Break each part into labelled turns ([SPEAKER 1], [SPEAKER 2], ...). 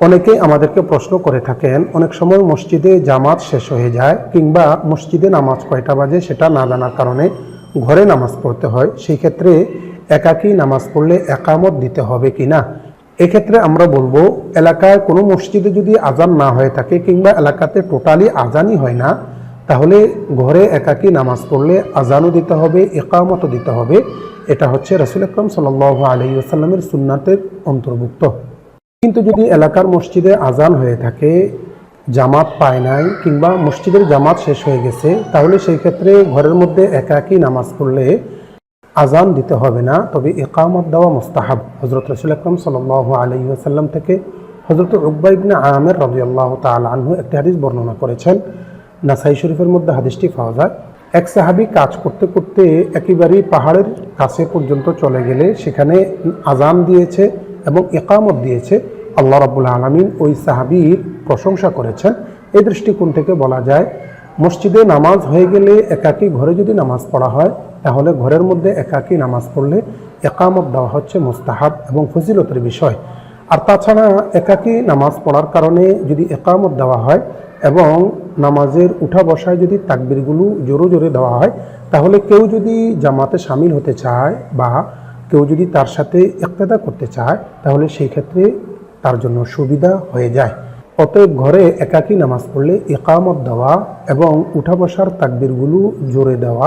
[SPEAKER 1] অনেকেই আমাদেরকে প্রশ্ন করে থাকেন, অনেক সময় মসজিদে জামাত শেষ হয়ে যায় কিংবা মসজিদে নামাজ কয়টা বাজে সেটা না জানার কারণে ঘরে নামাজ পড়তে হয়। সেই ক্ষেত্রে একাকী নামাজ পড়লে একামত দিতে হবে কি না? এক্ষেত্রে আমরা বলব, এলাকায় কোনো মসজিদে যদি আজান না হয়ে থাকে কিংবা এলাকাতে টোটালি আজানই হয় না, তাহলে ঘরে একাকী নামাজ পড়লে আজানও দিতে হবে, একামতও দিতে হবে। এটা হচ্ছে রসুল আকরম সাল আলী আসাল্লামের সুন্নাতের অন্তর্ভুক্ত। কিন্তু যদি এলাকার মসজিদে আজান হয়ে থাকে, জামাত পায় নাই, কিংবা মসজিদের জামাত শেষ হয়ে গেছে, তাহলে সেই ক্ষেত্রে ঘরের মধ্যে একাকী নামাজ পড়লে আজান দিতে হবে না। তবে একামত দেওয়া মোস্তাহাব। হজরত রসুল আকরম সাল আলী আসাল্লাম থেকে হজরত রুব্বা ইবনে আমের রবি আল্লাহ আনহু একটি হাদিস বর্ণনা করেছেন। নাসাই শরীফের মধ্যে হাদিসটি পাওয়া যায়। এক সাহাবি কাজ করতে করতে একেবারেই পাহাড়ের কাছে পর্যন্ত চলে গেলে সেখানে আজান দিয়েছে। এবং একামত দিয়েছে। আল্লাহ রাবুল আলমিন ওই সাহাবির প্রশংসা করেছেন। এই দৃষ্টিকোণ থেকে বলা যায়, মসজিদে নামাজ হয়ে গেলে একাকী ঘরে যদি নামাজ পড়া হয়, তাহলে ঘরের মধ্যে একাকী নামাজ পড়লে একামত দেওয়া হচ্ছে মোস্তাহাব এবং ফজিলতের বিষয়। আর তাছাড়া একাকী নামাজ পড়ার কারণে যদি একামত দেওয়া হয় এবং নামাজের উঠা বসায় যদি তাকবিরগুলো জোরে জোরে দেওয়া হয়, তাহলে কেউ যদি জামাতে সামিল হতে চায় বা কেউ যদি তার সাথে একতেদা করতে চায়, তাহলে সেই ক্ষেত্রে তার জন্য সুবিধা হয়ে যায়। অতএব ঘরে একাকি নামাজ পড়লে একামত দেওয়া এবং উঠা বসার তাকবিরগুলো জোরে দেওয়া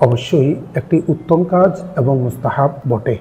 [SPEAKER 1] অবশ্যই একটি উত্তম কাজ এবং মুস্তাহাব বটে।